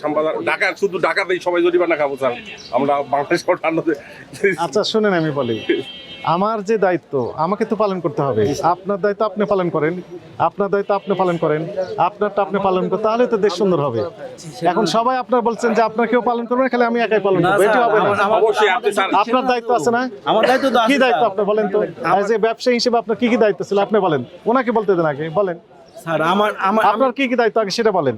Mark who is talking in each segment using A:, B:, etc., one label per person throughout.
A: শ্যামবাজার ঢাকা শুধু ঢাকাতেই সবাই জরিমানা খাব স্যার। আমরা বাংলাদেশ
B: আচ্ছা শুনেন আমি বলি। আমার যে দায়িত্ব আমাকে তো পালন করতে হবে। আপনার দায়িত্ব আপনি পালন করেন। আপনার দায়িত্ব আপনি পালন করেন। আপনারটা আপনি পালন করেন। তাহলে তো দেশ সুন্দর হবে। এখন সবাই আপনার বলছেন যে আপনার কেউ পালন করবে না, খালি আমি একাই পালন করব। এটি হবে না।
A: অবশ্যই
B: আপনার দায়িত্ব আছে না?
C: আমার দায়িত্ব
B: কি দায়িত্ব আপনি বলেন তো? যে ব্যবসায়ী হিসেবে আপনার কি কি দায়িত্ব ছিল? আপনি বলেন। ওনাকে বলতে দেন আগে বলেন।
C: স্যার আমার আমার
B: আপনার কি কি দায়িত্ব আগে সেটা বলেন।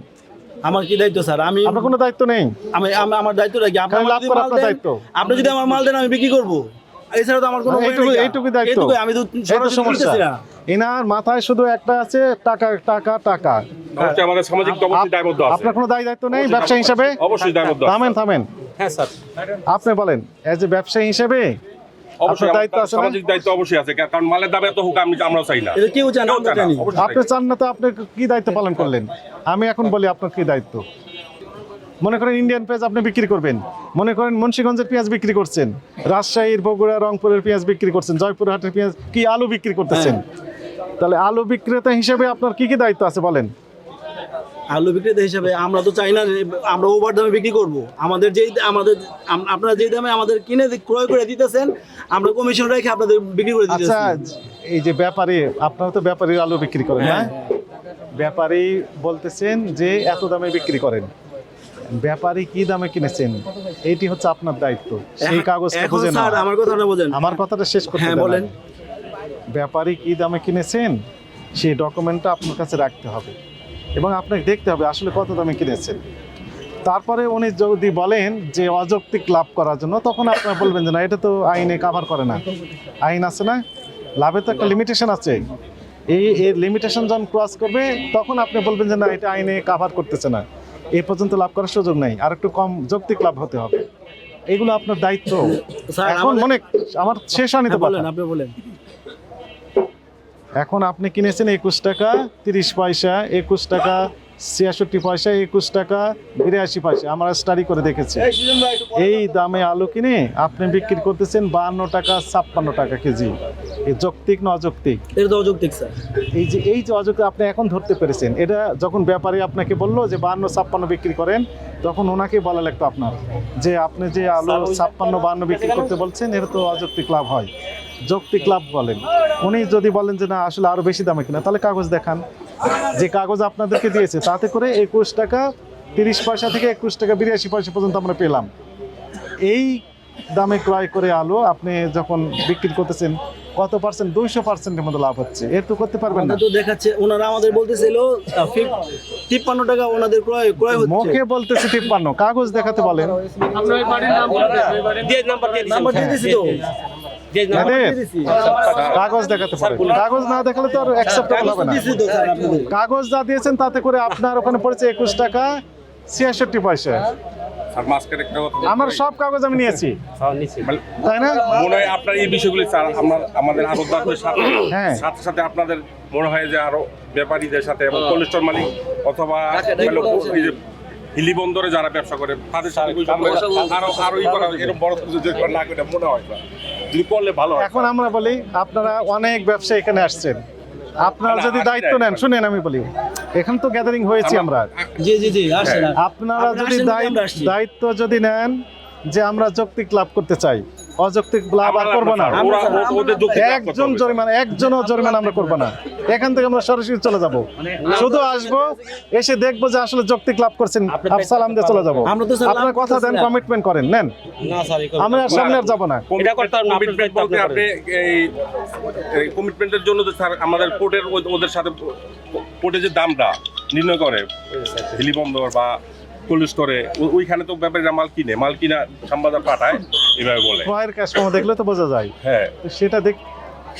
C: আমার কি দায়িত্ব স্যার? আমি
B: আপনার কোনো দায়িত্ব নেই?
C: আমি আমি- আমার দায়িত্ব রাখি আপনি
B: লাভ করা আপনার দায়িত্ব।
C: আপনি যদি আমার মাল দেন আমি বিক্রি করব। এছাড়া তো আমার কোনো
B: এইটুকু এইটুকু দায়িত্ব।
C: আমি তো
B: সমস্যা।
C: না।
B: এনার মাথায় শুধু একটা আছে টাকা টাকা টাকা।
A: আমাদের সামাজিক দায়বদ্ধ আছে।
B: আপনার কোনো দায় দায়িত্ব নেই ব্যবসায়ী হিসাবে?
A: অবশ্যই দায়বদ্ধ আছে।
B: থামেন থামেন।
D: হ্যাঁ স্যার।
B: আপনি বলেন এজ এ ব্যবসায়ী হিসেবে
A: অবশ্যই
B: দায়িত্ব আছে
A: সামাজিক দায়িত্ব অবশ্যই আছে কারণ মালের দাম এত হোক আমি আমরাও চাই না।
C: এটা কেউ আমরা জানি।
B: আপনি চান না তো আপনি কি দায়িত্ব পালন করলেন? আমি এখন বলি আপনার কি দায়িত্ব? মনে করেন ইন্ডিয়ান পেঁয়াজ আপনি বিক্রি করবেন। মনে করেন মুন্সিগঞ্জের পেঁয়াজ বিক্রি করছেন। রাজশাহীর বগুড়া রংপুরের পেঁয়াজ বিক্রি করছেন। জয়পুরহাটের পেঁয়াজ কি আলু বিক্রি করতেছেন? তাহলে আলু বিক্রেতা হিসেবে আপনার কি কি দায়িত্ব আছে বলেন?
C: আলু বিক্রেতা হিসাবে আমরা তো চাই না আমরা ওভার দামে বিক্রি করব। আমাদের যেই আমাদের আপনারা যেই দামে আমাদের কিনে ক্রয় করে দিতেছেন আমরা কমিশন রেখে আপনাদের বিক্রি করে দিতেছি।
B: আচ্ছা এই যে ব্যাপারে আপনারা তো ব্যাপারী আলু বিক্রি করেন না ব্যাপারী বলতেছেন যে এত দামে বিক্রি করেন। ব্যাপারী কি দামে কিনেছেন? এইটি হচ্ছে আপনার দায়িত্ব। সেই কাগজটা
C: এখন
B: বুঝে
C: স্যার
B: না
C: আমার কথাটা বলেন
B: আমার কথাটা শেষ করতে
C: হ্যাঁ, বলেন।
B: ব্যাপারী কি দামে কিনেছেন? সেই ডকুমেন্টটা আপনার কাছে রাখতে হবে। এবং আপনাকে দেখতে হবে আসলে কত দামে কিনেছেন। তারপরে উনি যদি বলেন যে অযৌক্তিক লাভ করার জন্য তখন আপনারা বলবেন যে না এটা তো আইনে কাভার করে না। আইন আছে না? লাভের তো একটা লিমিটেশন আছে। এই এর লিমিটেশন যখন ক্রস করবে তখন আপনি বলবেন যে না এটা আইনে কাভার করতেছে না। এই পর্যন্ত লাভ করার সুযোগ নেই। আর একটু কম যৌক্তিক লাভ হতে হবে। এগুলো আপনার দায়িত্ব। এখন মনে আমার শেষ আনিতে
C: হ্যাঁ, বলেন আপনি বলেন।
B: এখন আপনি কিনেছেন একুশ টাকা তিরিশ পয়সা একুশ টাকা ছিয়াষট্টি পয়সা একুশ টাকা বিরাশি পয়সা। আমরা স্টাডি করে দেখেছি। এই দামে আলু কিনে আপনি বিক্রি করতেছেন বাহান্ন টাকা ছাপ্পান্ন টাকা কেজি। এই যৌক্তিক না অযৌক্তিক?
C: এটা অযৌক্তিক স্যার।
B: এই যে এই যে অযৌক্তিক আপনি এখন ধরতে পেরেছেন এটা যখন ব্যাপারী আপনাকে বলল যে বাহান্ন ছাপ্পান্ন বিক্রি করেন তখন ওনাকে বলা লাগতো আপনার যে আপনি যে আলু ছাপ্পান্ন বাহান্ন বিক্রি করতে বলছেন এটা তো অযৌক্তিক লাভ হয়। যৌক্তিক লাভ বলেন। উনি যদি বলেন যে না আসলে আরও বেশি দামে কিনা তাহলে কাগজ দেখান। যে কাগজ আপনাদেরকে দিয়েছে তাতে করে একুশ টাকা তিরিশ পয়সা থেকে একুশ টাকা বিরাশি পয়সা পর্যন্ত আমরা পেলাম। এই দামে ক্রয় করে আলু আপনি যখন বিক্রি করতেছেন কত পার্সেন্ট? দুইশো পার্সেন্টের মতো লাভ হচ্ছে। এর তো করতে পারবেন না।
C: তো দেখাচ্ছে ওনারা আমাদের বলতেছিল তিপ্পান্ন টাকা ওনাদের ক্রয় ক্রয় হচ্ছে।
B: মুখে বলতেছে তিপ্পান্ন কাগজ দেখাতে বলেন।
D: দিয়ে নাম্বার দিয়ে
C: নাম্বার দিয়ে দিছি তো? দিছি।
B: কাগজ দেখাতে পারেন কাগজ না দেখালে তো আর অ্যাকসেপ্টেবল হবে না।
C: দিছি তো স্যার আপনাদের।
B: কাগজ যা দিয়েছেন তাতে করে আপনার ওখানে পড়েছে একুশ টাকা ছিয়াষট্টি পয়সা। আমার সব কাগজ আমি নিয়েছি।
D: হ্যাঁ
A: মানে
B: তাই না?
A: মনে হয় আপনার এই বিষয়গুলি আমাদের আরোদারদের সাথে
B: হ্যাঁ।
A: সাথে সাথে আপনাদের মনে হয় যে আরও ব্যাপারীদের সাথে এবং কোলেস্টর মালিক অথবা মানে হিলি বন্দরে যারা ব্যবসা করে তাদের সাথে আরও আরও ই করা এরকম বড় কিছু যে না করে মনে হয় করলে ভালো
B: এখন আমরা বলি আপনারা অনেক ব্যবসা এখানে আসছেন। আপনারা যদি দায়িত্ব নেন শুনেন আমি বলি। এখন তো গ্যাদারিং হয়েছি আমরা
C: জি জি জি
B: আপনারা যদি। দায়িত্ব যদি নেন যে আমরা যৌক্তিক লাভ করতে চাই অযৌক্তিক লাভ আর করব না। একজন। জরিমানা একজনও জরিমানা আমরা করব না। এখান থেকে আমরা সরাসরি চলে যাব। শুধু আসব এসে দেখব যে আসলে যৌক্তিক লাভ করছেন। সালাম দিয়ে চলে যাব।
C: আমরা
B: আপনার কথা দেন কমিটমেন্ট করেন নেন।
D: না স্যার এই
B: আমরা আর সামনে আর যাব না।
D: এটা করতে পারব না, আপনার
A: বলতে
D: আপনি
A: আপনি এই কমিটমেন্টের জন্য যে স্যার আমাদের কোর্টের ওদের সাথে কোর্টে যে দামটা নির্ণয় করে হিলি বন্দর বা কোল্ড স্টোরে ওইখানে তো ব্যাপারীরা মাল কিনে মাল কিনা শ্যামবাজার পাঠায়। এভাবে বলে।
B: ক্রয়ের কাস্টমার দেখলে তো বোঝা যায়।
A: হ্যাঁ।
B: সেটা দেখ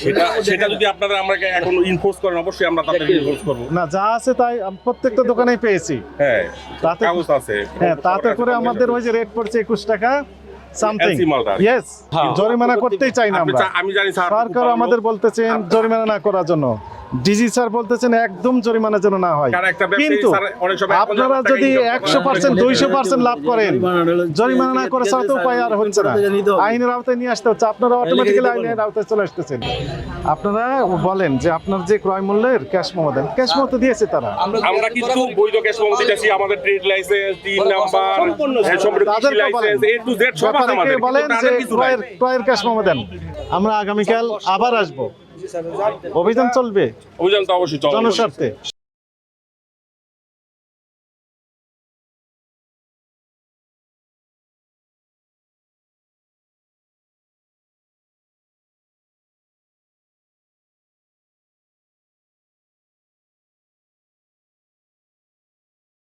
A: সেটা সেটা যদি আপনারা আমাকে এখন ইনফোর্স করেন অবশ্যই আমরা তাদের ইনফোর্স করব।
B: না যা আছে তাই প্রত্যেকটা দোকানেই পেয়েছি।
A: হ্যাঁ
B: তাতে
A: কাগজ আছে।
B: হ্যাঁ তাতে করে আমাদের ওই যে রেট পড়ছে একুশ টাকা। সামথিং ইয়েস
A: হ্যাঁ।
B: জরিমানা করতেই চাই না আমরা।
A: আমি জানি স্যার
B: সরকার আমাদের বলতেছেন জরিমানা না করার জন্য। ডিজি স্যার বলতেছেন একদম জরিমানা যেন না হয়। কিন্তু
A: স্যার অনেক সময় এক
B: আপনারা যদি একশো পার্সেন্ট দুইশো পার্সেন্ট লাভ করেন জরিমানা না করে তো উপায় আর হচ্ছে না। আইনের আওতায় নিয়ে আসতে হচ্ছে আপনারা অটোমেটিক্যালি আইনের আওতায় চলে আসতেছেন। আপনারা বলেন যে আপনার যে ক্রয় মূল্যের ক্যাশ মেমো দেন ক্যাশ মেমো তো দিয়েছে তারা।
A: আমরা কিন্তু বৈধ ক্যাশ মেমো দিতেছি আমাদের ট্রেড লাইসেন্স তিন number licence A to Z সব
B: বলেন যে ক্রয়ের ক্রয়ের ক্যাশ মোমো দেন। আমরা আগামীকাল আবার আসব। অভিযান চলবে?
A: অভিযান তো অবশ্যই
B: জনস্বার্থে।